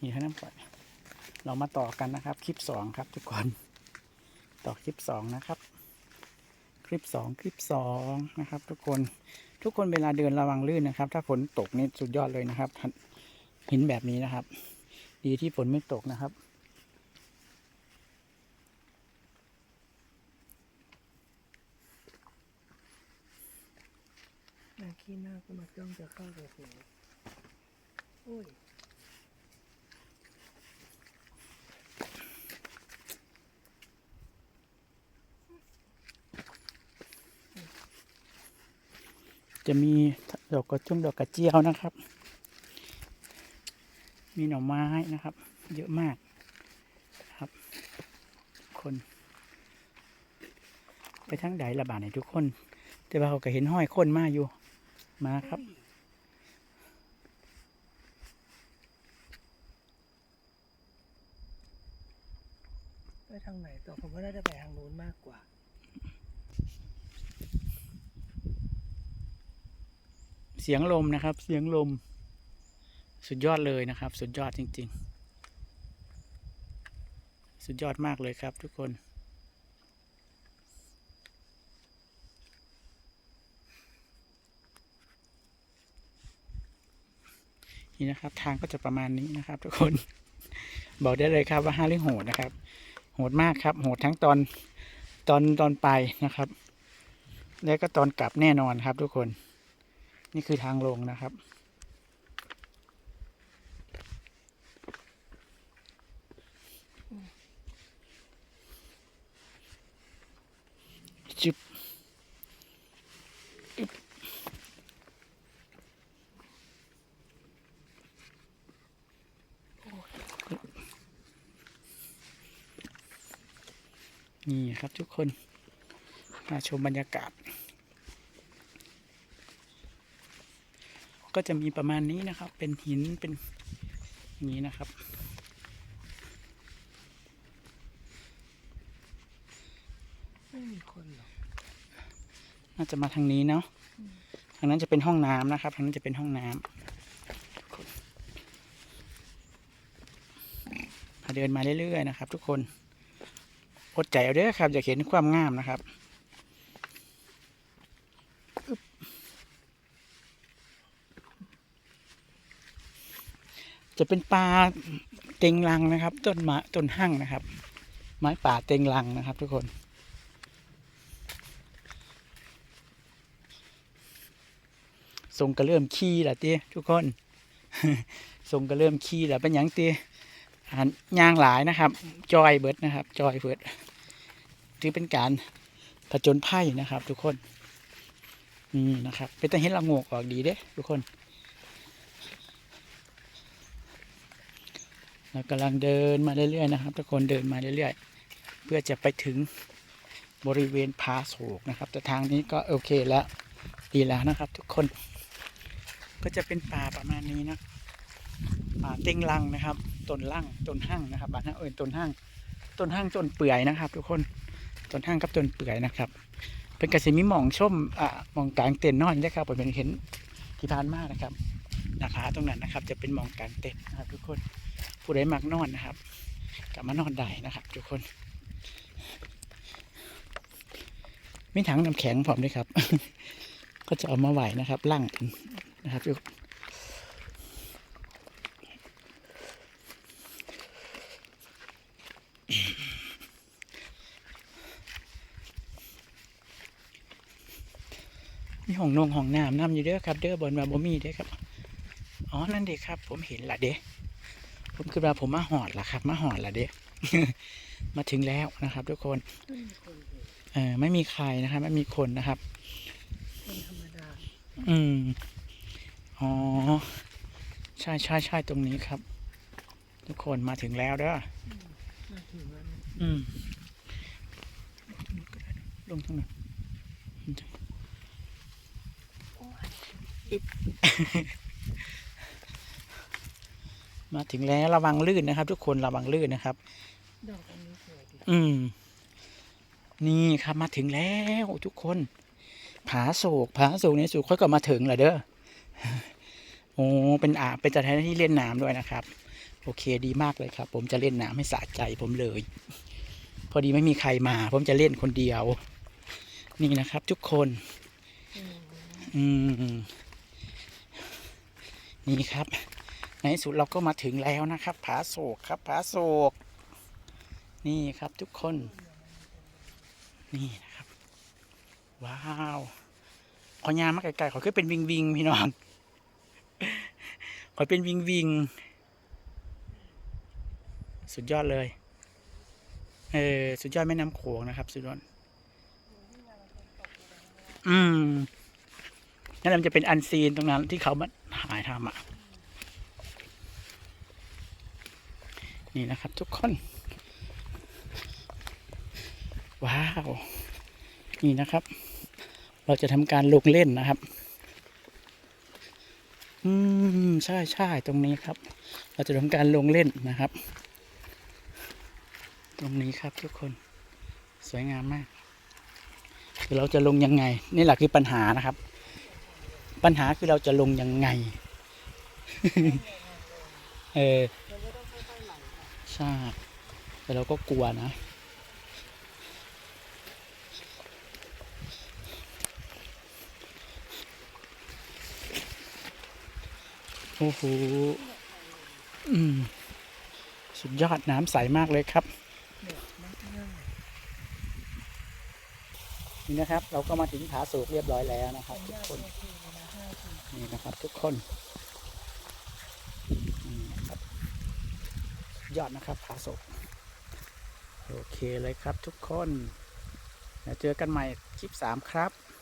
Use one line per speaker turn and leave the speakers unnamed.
นี่ให้น้ำก่อนเรามาต่อกันนะครับ คลิปสองครับ ทุกคน ต่อคลิปสองนะครับ คลิปสองคลิปสองนะครับ ทุกคนทุกคนเวลาเดินระวังลื่นนะครับ ถ้าฝนตกนี่สุดยอดเลยนะครับหินแบบนี้นะครับ ดีที่ฝนไม่ตกนะครับ
หน้าขี้หน้าก็มาจ้องจะเข้าไปหัวโอ้ย
จะมีดอกกระจุ่มดอกกระเจียวนะครับ มีหน่อไม้นะครับ เยอะมากครับ คน ไปทั้งใดระบาดในทุกคน แต่ว่าเขาก็เห็นห้อยคนมาอยู่มาครับ
ไปทางไหนต่อผมว่าน่าจะไปทางนู้นมากกว่า
เสียงลมนะครับ เสียงลม สุดยอดเลยนะครับ สุดยอดจริง ๆ สุดยอดมากเลยครับ ทุกคน นี่นะครับ ทางก็จะประมาณนี้นะครับ ทุกคน บอกได้เลยครับว่าห้าเรื่องโหดนะครับ โหดมากครับ โหดทั้งตอนตอนตอนไปนะครับ แล้วก็ตอนกลับแน่นอนครับทุกคน นี่คือทางลงนะครับ จุบนี่ครับทุกคน มาชมบรรยากาศ ก็จะมีประมาณนี้นะครับ เป็นหินเป็นอย่างนี้นะครับ
ไม่มีคนหรอก
น่าจะมาทางนี้เนาะทางนั้นจะเป็นห้องน้ำนะครับ ทางนั้นจะเป็นห้องน้ำพาเดินมาเรื่อยๆนะครับ ทุกคนอดใจเอาเด้อครับ อย่าเห็นความงามนะครับ จะเป็นปลาเต็งรังนะครับต้นไม้ต้นหั่งนะครับ ไม้ป่าเต็งรังนะครับ ทุกคนทรงก็เริ่มขี้และเตี้ทุกคนทรงก็เริ่มขี้แล้วเป็นหยังเตี้ยหันย่างหลายนะครับ จอยเบิดนะครับ จอยเบิดถือเป็นการผจญภัยนะครับ ทุกคนนี่นะครับ เป็นตะเห็นละโงกออกดีเด้ ทุกคน เรากำลังเดินมาเรื่อยๆนะครับทุกคนเดินมาเรื่อยๆ เพื่อจะไปถึงบริเวณผาโศกนะครับ แต่ทางนี้ก็โอเคแล้วดีแล้วนะครับ ทุกคน ก็จะเป็นป่าประมาณนี้นะป่าเต็งลังนะครับต้นลั่งต้นหั่งนะครับบ้านเราเอิญต้นหั่งต้นหั่งต้นเปื่อยนะครับ ทุกคนต้นหั่งกับต้นเปื่อยนะครับ เป็นกระสีมีหมองชมอ่ามองกลางเต็นท์นอนนะครับผมเป็นเห็นที่ผ่านมากนะครับหน้าผาตรงนั้นนะครับ จะเป็นมองกลางเต็นนะครับ ทุกคน ผู้ใดมักนอนนะครับกลับมานอนได้นะครับ ทุกคน มีถังน้ำแข็งผมด้วยครับ ก็จะเอามาไหวนะครับลั่งนะครับทุกมีห้องนงห้องน้ำน้ำอยู่เด้อครับ เด้อบนมาบ่มีเด้อครับ อ๋อ นั่นเด็กครับ ผมเห็นละเด้ ผมคือว่าผมมาหอดละครับ มาหอดละเด้มาถึงแล้วนะครับ ทุกคน
ไม่มีคนเลย
เออไม่มีใครนะครับไม่มีคนนะครับ
คนธรรมดา
อืมอ๋อใช่ใช่ใช่ตรงนี้ครับ ทุกคนมาถึงแล้วเด้อ
มาถึงแล้ว
อืมลงทางนั้นอึ๊บ มาถึงแล้วระวังลื่นนะครับ ทุกคนระวังลื่นนะครับ
ดอกอันนี้สวยดี
อืม นี่ครับมาถึงแล้วทุกคน ผาโศกผาโศกในสุดค่อยก็มาถึงแหละเด้อโมอ้เป็นอ่างเป็นสถานที่เล่นน้ำด้วยนะครับ โอเคดีมากเลยครับ ผมจะเล่นน้ำให้สะใจผมเลย พอดีไม่มีใครมา ผมจะเล่นคนเดียว นี่นะครับ ทุกคน อืมนี่ครับ ในสุดเราก็มาถึงแล้วนะครับ ผาโศกครับ ผาโศก นี่ครับทุกคน นี่นะครับ ว้าวขอยามาไกลๆขอคือเป็นวิงวิงพี่น้องขอเป็นวิงวิง สุดยอดเลย เออสุดยอดแม่น้ำโขงนะครับ สุดยอดอืมนั่นมันจะเป็นอันซีนตรงนั้นที่เขามาหายทำอะ นี่นะครับทุกคน ว้าว นี่นะครับ เราจะทำการลงเล่นนะครับ อืม ใช่ใช่ตรงนี้ครับ เราจะทำการลงเล่นนะครับ ตรงนี้ครับทุกคน สวยงามมากคือเราจะลงยังไง นี่แหละคือปัญหานะครับ ปัญหาคือเราจะลงยังไง เออ ใช่ แต่เราก็กลัวนะ โอ้โห อืม สุดยอดน้ำใสมากเลยครับนี่นะครับ เราก็มาถึงผาสูกเรียบร้อยแล้วนะครับ ทุกคน นี่นะครับ ทุกคนนี่นะครับสุด ยอดนะครับผาศกโอเคเลยครับทุกคนเดี๋ยวเจอกันใหม่คลิปสามครับ